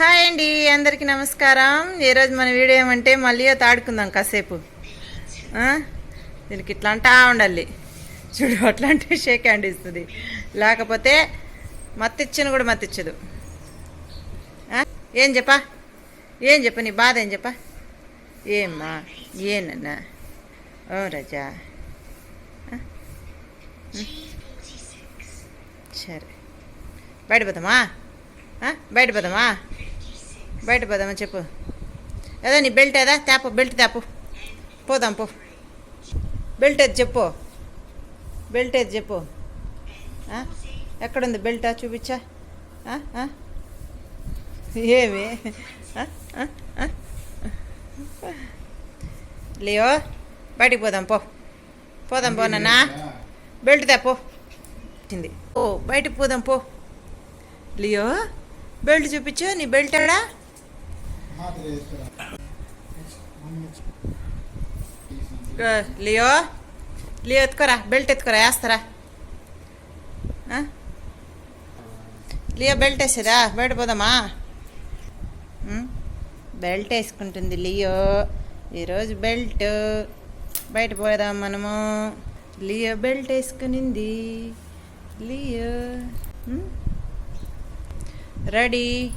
Hi అండి అందరికీ నమస్కారం. ఈరోజు మన వీడియో ఏమంటే మళ్ళీ తాడుకుందాం కాసేపు. దీనికి ఇట్లా అంటా ఉండాలి. చూడు అట్లాంటి షేక్ హ్యాండ్ ఇస్తుంది. లేకపోతే మత్తిచ్చను కూడా మత్తిచ్చదు. ఏం చెప్పా? ఏం చెప్ప నీ బాధ ఏం చెప్పా? ఏమ్మా ఏనన్నా? ఓ రజా. సరే. బయట పోదామా? బయట పోదామా? బయట పోదామా చెప్పు. ఏదా నీ బెల్ట్ ఏదా తేపు బెల్ట్ తేపు. పోదాం పో. బెల్ట్ ఏది చెప్పు. బెల్ట్ ఏది చెప్పు. ఎక్కడుంది బెల్టా? చూపించా? ఏమి? లేయో బయటికి పోదాం పో. పోదాం పో నాన్న. బెల్ట్ తేపో. వచ్చింది ఓ బయటికి పోదాం పో. లియో బెల్ట్ చూపించు. నీ బెల్ట్ ఎడా లియో? లియో ఎత్తుకోరా బెల్ట్ ఎత్తుకోరా వేస్తారా? లియో బెల్ట్ వేసేదా? బయట పోదామా? బెల్ట్ వేసుకుంటుంది లియో. ఈరోజు బెల్ట్. బయట పోదాం మనము. లియో బెల్ట్ వేసుకునింది. లియో. రెడీ.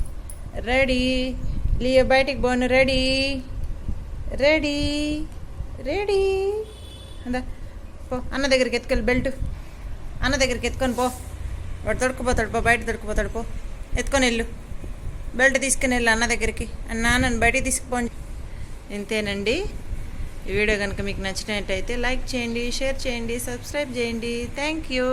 రెడీ. లియో బయటికి పోను రెడీ. రెడీ. రెడీ. అందా పో. అన్న దగ్గరికి ఎత్తుకెళ్ళి బెల్ట్. అన్న దగ్గరికి ఎత్తుకొని పో. వాడు తొడుకుపోతాడు పో బయట తొడుకుపోతాడు పో. ఎత్తుకొని వెళ్ళు. బెల్ట్ తీసుకుని వెళ్ళు అన్న దగ్గరికి. అన్న నన్ను బయటికి తీసుకుపోండి. ఇంతేనండి. ఈ వీడియో కనుక మీకు నచ్చినట్టయితే లైక్ చేయండి షేర్ చేయండి సబ్స్క్రైబ్ చేయండి. Thank you.